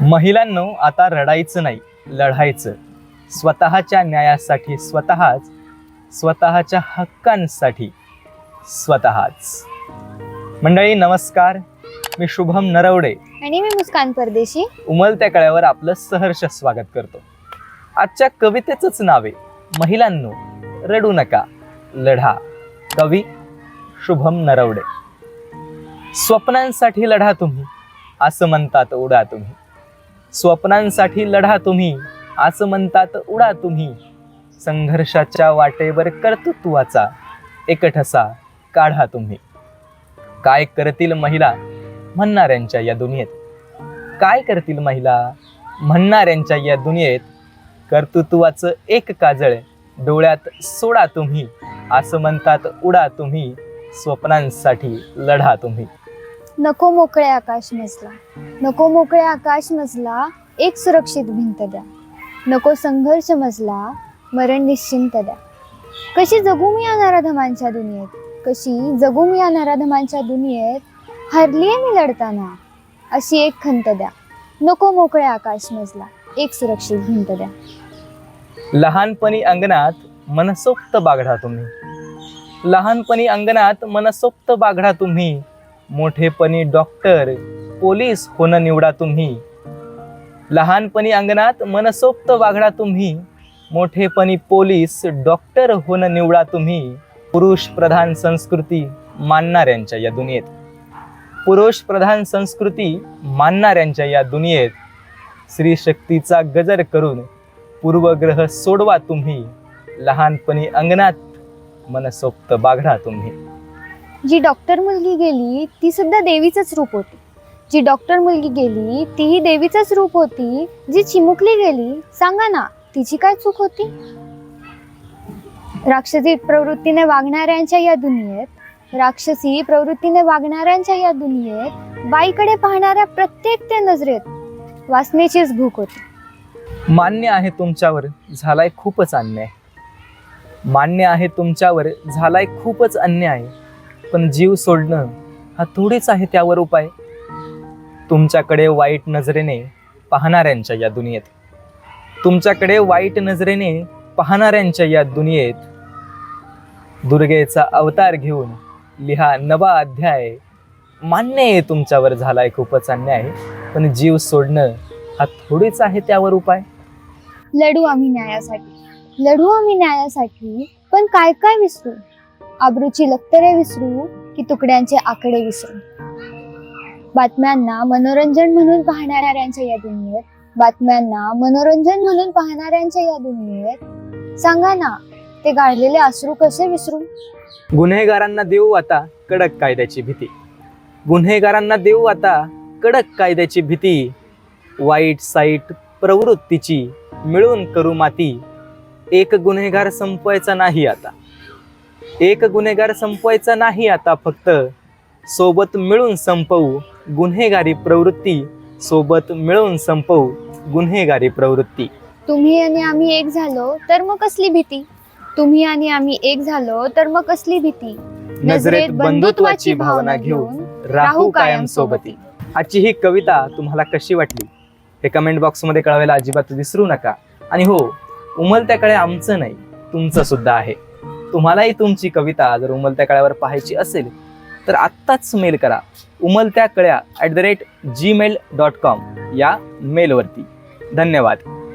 महिलांनो आता रडायचं नाही लढायचं. स्वतःच्या न्यायासाठी स्वतःच स्वतःच्या हक्कांसाठी स्वतःच. मंडळी नमस्कार. मी शुभम नरवडे. आणि मी मुस्कान परदेशी. उमलत्या कळ्यावर आपलं सहर्ष स्वागत करतो. आजच्या कवितेचंच नाव महिलांनो रडू नका लढा. कवी शुभम नरवडे. स्वप्नांसाठी लढा तुम्ही असं म्हणतात उडा तुम्ही. स्वप्नांसाठी लढा तुम्ही असं म्हणतात उडा तुम्ही. संघर्षाच्या वाटेवर कर्तृत्वाचा एक ठसा काढा तुम्ही. काय करतील महिला म्हणणाऱ्यांच्या या दुनियेत? काय करतील महिला म्हणणाऱ्यांच्या या दुनियेत? कर्तृत्वाचं एक काजळ डोळ्यात सोडा तुम्ही असं म्हणतात उडा तुम्ही. स्वप्नांसाठी लढा तुम्ही. नको मोकळे आकाश नसला नको मोकळे आकाश नसला एक सुरक्षित भिंत द्या. नको संघर्ष मजला मरण निश्चिंत द्या. कशी जगू मी या नराधमांच्या दुनियेत? कशी जगू मी या नराधमांच्या दुनियेत हरलीये मी लढताना. अशी एक खंत द्या. नको मोकळे आकाश मजला एक सुरक्षित भिंत द्या. लहानपणी अंगणात मनसोक्त बागडा तुम्ही. लहानपणी अंगणात मनसोक्त बागडा तुम्ही. मोठेपणी डॉक्टर पोलीस होणं निवडा तुम्ही. लहानपणी अंगणात मनसोक्त वागडा तुम्ही. मोठेपणी पोलीस डॉक्टर होणं निवडा तुम्ही. पुरुष प्रधान संस्कृती मानणाऱ्यांच्या या दुनियेत. पुरुष प्रधान संस्कृती मानणाऱ्यांच्या या दुनियेत. स्त्रीशक्तीचा गजर करून पूर्वग्रह सोडवा तुम्ही. लहानपणी अंगणात मनसोक्त बागडा तुम्ही. जी डॉक्टर मुलगी गेली ती सुद्धा देवीचंच रूप होती. जी डॉक्टर मुलगी गेली तीही देवीचंच रूप होती. जी चिमुकली गेली सांगा ना तिची काय चूक होती? राक्षसी प्रवृत्तीने वागणाऱ्यांच्या या दुनियेत राक्षसी प्रवृत्तीने वागणाऱ्यांच्या या दुनियेत बाईकडे पाहणाऱ्या प्रत्येक त्या नजरेत वासनेचीच भूक होती. मान्य आहे तुमच्यावर झालाय खूपच अन्याय. मान्य आहे तुमच्यावर झालाय खूपच अन्याय. पण जीव सोडणं हा थोडीच आहे त्यावर उपाय. तुमच्याकडे वाईट नजरेने पाहणाऱ्यांच्या या दुनियेत. तुमच्याकडे वाईट नजरेने पाहणाऱ्यांच्या या दुनियेत. दुर्गेचा अवतार घेऊन लिहा नवा अध्याय. मान्य आहे तुमच्यावर झालाय खूपच अन्याय पण जीव सोडणं हा थोडीच आहे त्यावर उपाय. लढू आम्ही न्यायासाठी लढू आम्ही न्यायासाठी पण काय काय विसरू? आबरूची लक्तरे विसरू की तुकड्यांचे आकडे विसरू? बातम्यांना मनोरंजन म्हणून पाहणाऱ्यांच्या या दुनियेत बातम्यांना मनोरंजन म्हणून पाहणाऱ्यांच्या या दुनियेत सांगा ना ते गाळलेले अश्रू कसे विसरू? गुन्हेगारांना देऊ आता कडक कायद्याची भीती. गुन्हेगारांना देऊ आता कडक कायद्याची भीती. वाईट साईट प्रवृत्तीची मिळून करू माती. एक गुन्हेगार संपवायचा नाही आता. एक गुन्हेगार संपवायचा नाही आता फक्त. सोबत मिळून संपवू गुन्हेगारी प्रवृत्ती. सोबत मिळून संपवू गुन्हेगारी प्रवृत्ती. तुम्ही आणि आम्ही एक झालो तर मग कसली भीती? तुम्ही आणि आम्ही एक झालो तर मग कसली भीती? नजरेत बंधुत्वाची भावना घेऊन राहू कायम सोबती. आजची ही कविता तुम्हाला कशी वाटली? हे कमेंट बॉक्समध्ये कळवायला अजिबात विसरू नका. आणि हो उमलत्या कळे आमचं नाही तुमचं सुद्धा आहे. तुम्हालाही तुमची कविता जर उमलत्या कळ्यावर पाहायची असेल तर आत्ताच मेल करा. उमलत्या कळ्या at the rate Gmail dot com या मेलवरती धन्यवाद.